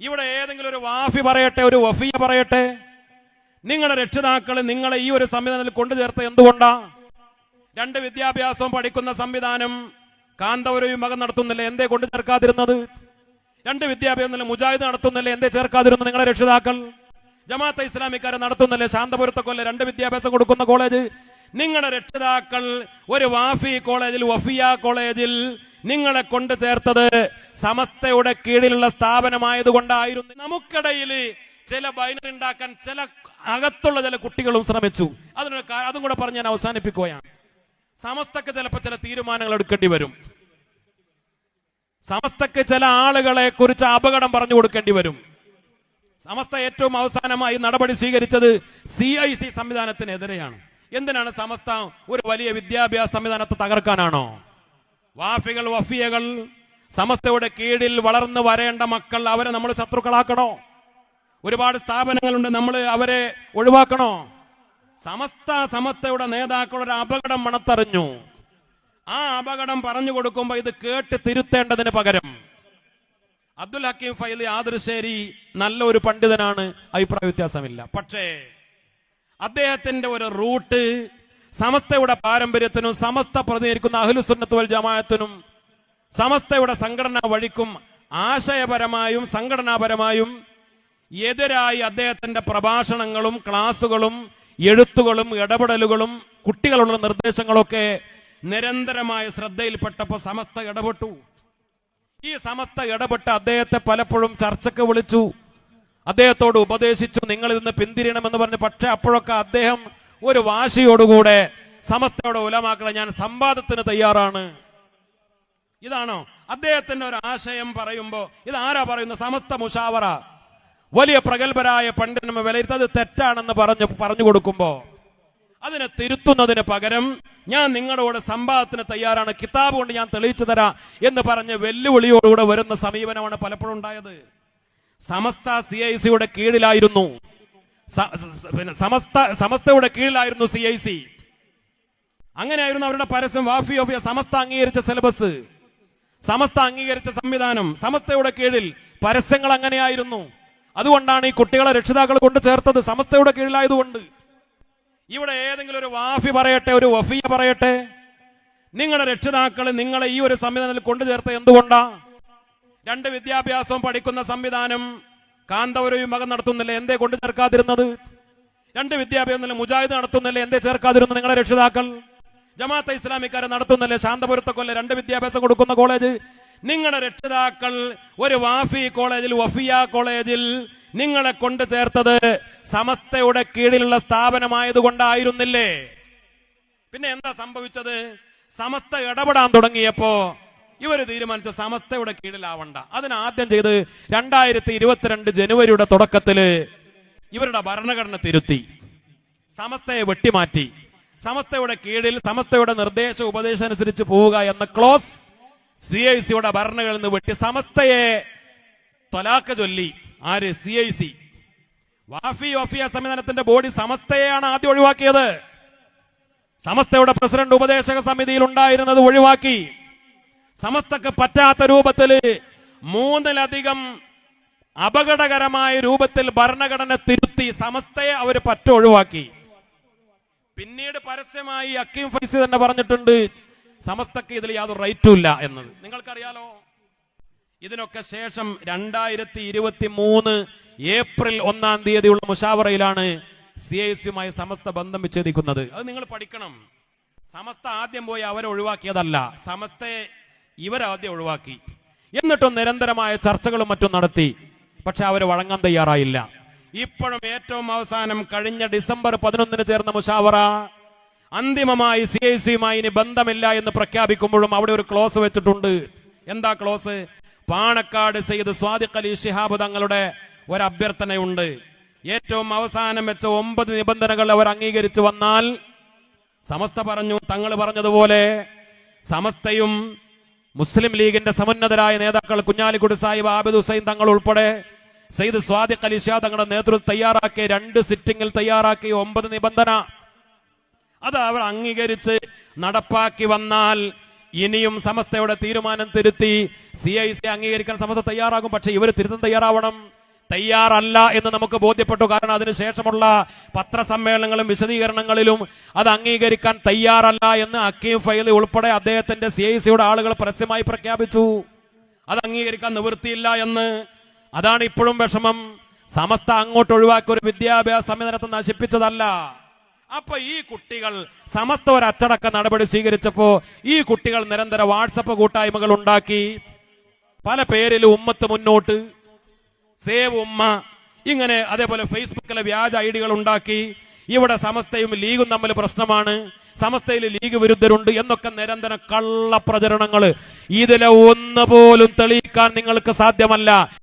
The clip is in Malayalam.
ഇവിടെ ഏതെങ്കിലും ഒരു വാഫി പറയട്ടെ ഒരു വഫിയ പറയട്ടെ? നിങ്ങളുടെ രക്ഷിതാക്കൾ നിങ്ങളെ ഈ ഒരു സംവിധാനത്തിൽ കൊണ്ടുചേർത്ത് എന്തുകൊണ്ടാ? രണ്ട് വിദ്യാഭ്യാസവും പഠിക്കുന്ന സംവിധാനം കാന്തപുരവും മകൻ നടത്തുന്നില്ല എന്തേ കൊണ്ടു ചേർക്കാതിരുന്നത് രണ്ട് വിദ്യാഭ്യാസം മുജാഹിദ് നടത്തുന്നില്ല എന്തേ ചേർക്കാതിരുന്നത് നിങ്ങളുടെ രക്ഷിതാക്കൾ? ജമാഅത്തെ ഇസ്ലാമിക്കാരെ നടത്തുന്നില്ല ശാന്തപുരത്തെ കൊല്ല രണ്ട് വിദ്യാഭ്യാസം കൊടുക്കുന്ന കോളേജ്. നിങ്ങളുടെ രക്ഷിതാക്കൾ ഒരു വാഫി കോളേജിൽ വഫിയ കോളേജിൽ നിങ്ങളെ കൊണ്ട് ചേർത്തത് സമസ്തയുടെ കീഴിലുള്ള സ്ഥാപനമായതുകൊണ്ടായിരുന്നു. നമുക്കിടയിൽ ചില ബൈനറി ഉണ്ടാക്കാൻ ചില അകത്തുള്ള ചില കുട്ടികളും ശ്രമിച്ചു. അതിനൊരു അതും കൂടെ പറഞ്ഞ് ഞാൻ അവസാനിപ്പിക്കുകയാണ്. സമസ്തക്ക് ചിലപ്പോൾ ചില തീരുമാനങ്ങൾ എടുക്കേണ്ടി വരും. സമസ്തക്ക് ചില ആളുകളെ കുറിച്ച് അപകടം പറഞ്ഞു കൊടുക്കേണ്ടി വരും. സമസ്ത ഏറ്റവും അവസാനമായി നടപടി സ്വീകരിച്ചത് സി ഐ സി സംവിധാനത്തിനെതിരെയാണ്. എന്തിനാണ് സമസ്ത ഒരു വലിയ വിദ്യാഭ്യാസ സംവിധാനത്തെ തകർക്കാനാണോ? വാഫികൾ വഫിയകൾ സമസ്തയുടെ കീഴിൽ വളർന്നു വരേണ്ട മക്കൾ അവരെ നമ്മൾ ശത്രുക്കളാക്കണോ? ഒരുപാട് സ്ഥാപനങ്ങളുണ്ട് നമ്മൾ അവരെ ഒഴിവാക്കണോ? സമസ്ത സമസ്തയുടെ നേതാക്കൾ ഒരു അപകടം മണത്തറിഞ്ഞു. ആ അപകടം പറഞ്ഞു കൊടുക്കുമ്പോ ഇത് കേട്ട് തിരുത്തേണ്ടതിന് പകരം അബ്ദുൽ ഹക്കീം ഫൈലി ആദർശേരി നല്ല ഒരു പണ്ഡിതനാണ് അഭിപ്രായ വ്യത്യാസമില്ല. പക്ഷേ അദ്ദേഹത്തിന്റെ ഒരു റൂട്ട് സമസ്തയുടെ പാരമ്പര്യത്തിനും സമസ്ത പ്രതിനിധിക്കുന്ന അഹ്ലുസുന്നത്ത് വൽ ജമാഅത്തിനും സമസ്തയുടെ സംഘടനാ വഴിക്കും ആശയപരമായും സംഘടനാപരമായും എതിരായി അദ്ദേഹത്തിന്റെ പ്രഭാഷണങ്ങളും ക്ലാസുകളും എഴുത്തുകളും ഇടപെടലുകളും കുട്ടികളുള്ള നിർദ്ദേശങ്ങളൊക്കെ നിരന്തരമായ ശ്രദ്ധയിൽപ്പെട്ടപ്പോൾ സമസ്ത ഇടപെട്ടു. ഈ സമസ്ത ഇടപെട്ട് അദ്ദേഹത്തെ പലപ്പോഴും ചർച്ചയ്ക്ക് വിളിച്ചു. അദ്ദേഹത്തോട് ഉപദേശിച്ചു നിങ്ങൾ ഇതിന്ന് പിന്തിരിയണമെന്ന് പറഞ്ഞു പക്ഷെ അപ്പോഴൊക്കെ അദ്ദേഹം ഒരു വാശിയോടുകൂടെ സമസ്തയുടെ ഉലമാക്കളെ ഞാൻ സംവാദത്തിന് തയ്യാറാണ്. ഇതാണോ? അദ്ദേഹത്തിന്റെ ഒരു ആശയം പറയുമ്പോ ഇത് ആരാ പറയുന്നത് സമസ്ത മുഷാവറ? വലിയ പ്രഗത്ഭരായ പണ്ഡിതന് വിലയിരുത്തത് തെറ്റാണെന്ന് പറഞ്ഞു പറഞ്ഞു കൊടുക്കുമ്പോ അതിനെ തിരുത്തുന്നതിന് പകരം ഞാൻ നിങ്ങളോട് സംവാദത്തിന് തയ്യാറാണ്. കിതാബ് കൊണ്ട് ഞാൻ തെളിയിച്ചു തരാം എന്ന് പറഞ്ഞ് വെല്ലുവിളിയോടുകൂടെ വരുന്ന സമീപനമാണ് പലപ്പോഴും ഉണ്ടായത്. സമസ്ത സി ഐ സിയുടെ കീഴിലായിരുന്നു. പിന്നെ സമസ്ത സമസ്തയുടെ കീഴിലായിരുന്നു സി ഐ സി അങ്ങനെയായിരുന്നു അവരുടെ പരസ്യം വാഫി ഓഫിയ സമസ്ത അംഗീകരിച്ച സിലബസ് സമസ്ത അംഗീകരിച്ച സംവിധാനം. സമസ്തയുടെ കീഴിൽ പരസ്യങ്ങൾ അങ്ങനെയായിരുന്നു. അതുകൊണ്ടാണ് ഈ കുട്ടികളെ രക്ഷിതാക്കൾ കൊണ്ട് ചേർത്തത്. സമസ്തയുടെ കീഴിലായതുകൊണ്ട്. ഇവിടെ ഏതെങ്കിലും ഒരു വാഫി പറയട്ടെ ഒരു വഫിയ പറയട്ടെ. നിങ്ങളുടെ രക്ഷിതാക്കൾ നിങ്ങളെ ഈ ഒരു സംവിധാനത്തിൽ കൊണ്ടു ചേർത്ത് എന്തുകൊണ്ടാ? രണ്ട് വിദ്യാഭ്യാസവും പഠിക്കുന്ന സംവിധാനം. കാന്തപുരവും മകൻ നടത്തുന്നില്ല. എന്തേ കൊണ്ട് ചേർക്കാതിരുന്നത്? രണ്ട് വിദ്യാഭ്യാസം മുജാഹിദ് നടത്തുന്നില്ല. എന്തേ ചേർക്കാതിരുന്നത് നിങ്ങളെ രക്ഷിതാക്കൾ? ജമാഅത്തെ ഇസ്ലാമിക്കാരെ നടത്തുന്നില്ലേ. ശാന്തപുരത്തെ കൊല്ലം രണ്ട് വിദ്യാഭ്യാസം കൊടുക്കുന്ന കോളേജ്. നിങ്ങളുടെ രക്ഷിതാക്കൾ ഒരു വാഫി കോളേജിൽ വഫിയ കോളേജിൽ നിങ്ങളെ കൊണ്ട് ചേർത്തത് സമസ്തയുടെ കീഴിലുള്ള സ്ഥാപനമായതുകൊണ്ടായിരുന്നില്ലേ? പിന്നെ എന്താ സംഭവിച്ചത്? സമസ്ത ഇടപെടാൻ തുടങ്ങിയപ്പോ ഇവർ തീരുമാനിച്ച സമസ്തയുടെ കീഴിലാവണ്ട. അതിനാദ്യം ചെയ്ത് രണ്ടായിരത്തി ഇരുപത്തിരണ്ട് ജനുവരിയുടെ തുടക്കത്തിൽ ഇവരുടെ ഭരണഘടന തിരുത്തി. സമസ്തയെ വെട്ടിമാറ്റി. സമസ്തയുടെ കീഴിൽ സമസ്തയുടെ നിർദ്ദേശ ഉപദേശം അനുസരിച്ച് പോവുക എന്ന ക്ലോസ് സി ഐ സിയുടെ ഭരണകളിൽ നിന്ന് വെട്ടി സമസ്തയെ തൊലാക്ക ചൊല്ലി. ആര്? C I C. Wafi Wafiyya സംവിധാനത്തിന്റെ ബോഡി സമസ്തയെയാണ് ആദ്യം ഒഴിവാക്കിയത്. സമസ്തയുടെ പ്രസിഡന്റ് ഉപദേശക സമിതിയിൽ ഉണ്ടായിരുന്നത് ഒഴിവാക്കി. സമസ്തക്ക് പറ്റാത്ത രൂപത്തിൽ മൂന്നിലധികം അപകടകരമായ രൂപത്തിൽ ഭരണഘടന തിരുത്തി സമസ്തയെ അവർ പറ്റ ഒഴിവാക്കി. പിന്നീട് പരസ്യമായി അക്കീം ഫൈസ് തന്നെ പറഞ്ഞിട്ടുണ്ട് സമസ്തക്ക് ഇതിൽ യാതൊരു റൈറ്റും ഇല്ല എന്നത്. നിങ്ങൾക്കറിയാലോ? ഇതിനൊക്കെ ശേഷം രണ്ടായിരത്തി ഇരുപത്തി മൂന്ന് ഏപ്രിൽ ഒന്നാം തീയതിയുള്ള മുഷാവറയിലാണ് സി ഐ സിയുമായി സമസ്ത ബന്ധം വിച്ഛേദിക്കുന്നത്. അത് നിങ്ങൾ പഠിക്കണം. സമസ്ത ആദ്യം പോയി അവരെ ഒഴിവാക്കിയതല്ല. സമസ്തയെ ഇവരാദ്യം ഒഴിവാക്കി. എന്നിട്ടും നിരന്തരമായ ചർച്ചകളും മറ്റും നടത്തി. പക്ഷെ അവർ വഴങ്ങാൻ തയ്യാറായില്ല. ഇപ്പോഴും ഏറ്റവും അവസാനം കഴിഞ്ഞ ഡിസംബർ പതിനൊന്നിന് ചേർന്ന മുഷാവറ അന്തിമമായി സി ഐ സിയുമായി ഇനി ബന്ധമില്ല എന്ന് പ്രഖ്യാപിക്കുമ്പോഴും അവിടെ ഒരു ക്ലോസ് വെച്ചിട്ടുണ്ട്. എന്താ ക്ലോസ്? പാണക്കാട് സെയ്ത് സ്വാദിഖ് അലി ഷിഹാബ് തങ്ങളുടെ ഒരു അഭ്യർത്ഥനയുണ്ട്. ഏറ്റവും അവസാനം വെച്ച ഒമ്പത് നിബന്ധനകൾ അവർ അംഗീകരിച്ചു വന്നാൽ സമസ്ത പറഞ്ഞു തങ്ങൾ പറഞ്ഞതുപോലെ സമസ്തയും മുസ്ലിം ലീഗിന്റെ സമുന്നതരായ നേതാക്കൾ കുഞ്ഞാലിക്കുടി സാഹിബ് ആബിദ് ഹുസൈൻ തങ്ങൾ ഉൾപ്പെടെ സയ്യിദ് സ്വാദിഖ് അലി ഷാ തങ്ങളുടെ നേതൃത്വം തയ്യാറാക്കിയ രണ്ട് സിറ്റിംഗിൽ തയ്യാറാക്കിയ ഒമ്പത് നിബന്ധന. അത് അവർ അംഗീകരിച്ച് നടപ്പാക്കി വന്നാൽ ഇനിയും സമസ്തയുടെ തീരുമാനം തിരുത്തി സി ഐ സി അംഗീകരിക്കാൻ സമസ്ത തയ്യാറാകും. പക്ഷെ ഇവർ തിരുത്തം തയ്യാറാവണം. തയ്യാറല്ല എന്ന് നമുക്ക് ബോധ്യപ്പെട്ടു. കാരണം അതിനുശേഷമുള്ള പത്രസമ്മേളനങ്ങളും വിശദീകരണങ്ങളിലും അത് അംഗീകരിക്കാൻ തയ്യാറല്ല എന്ന് അക്കീം ഫൈലി ഉൾപ്പെടെ അദ്ദേഹത്തിന്റെ സി ഐ സിയുടെ ആളുകൾ പരസ്യമായി പ്രഖ്യാപിച്ചു. അത് അംഗീകരിക്കാൻ നിവൃത്തിയില്ല എന്ന്. അതാണ് ഇപ്പോഴും വിഷമം. സമസ്ത അങ്ങോട്ട് ഒഴിവാക്കി ഒരു വിദ്യാഭ്യാസ സംവിധാനത്തെ നശിപ്പിച്ചതല്ല. അപ്പൊ ഈ കുട്ടികൾ സമസ്ത ഒരു അച്ചടക്ക നടപടി സ്വീകരിച്ചപ്പോ ഈ കുട്ടികൾ നിരന്തര വാട്സപ്പ് കൂട്ടായ്മകൾ ഉണ്ടാക്കി. പല പേരിൽ ഉമ്മത്ത് മുന്നോട്ട്. സേവ് ഉമ്മ. ഇങ്ങനെ അതേപോലെ ഫേസ്ബുക്കിലെ വ്യാജ ഐഡികൾ ഉണ്ടാക്കി ഇവിടെ സമസ്തയും ലീഗും തമ്മിൽ പ്രശ്നമാണ്. സമസ്തയിൽ ലീഗ് വിരുദ്ധരുണ്ട് എന്നൊക്കെ നിരന്തര കള്ള പ്രചരണങ്ങൾ ഇതിലെ ഒന്ന് പോലും തെളിയിക്കാൻ നിങ്ങൾക്ക് സാധ്യമല്ല.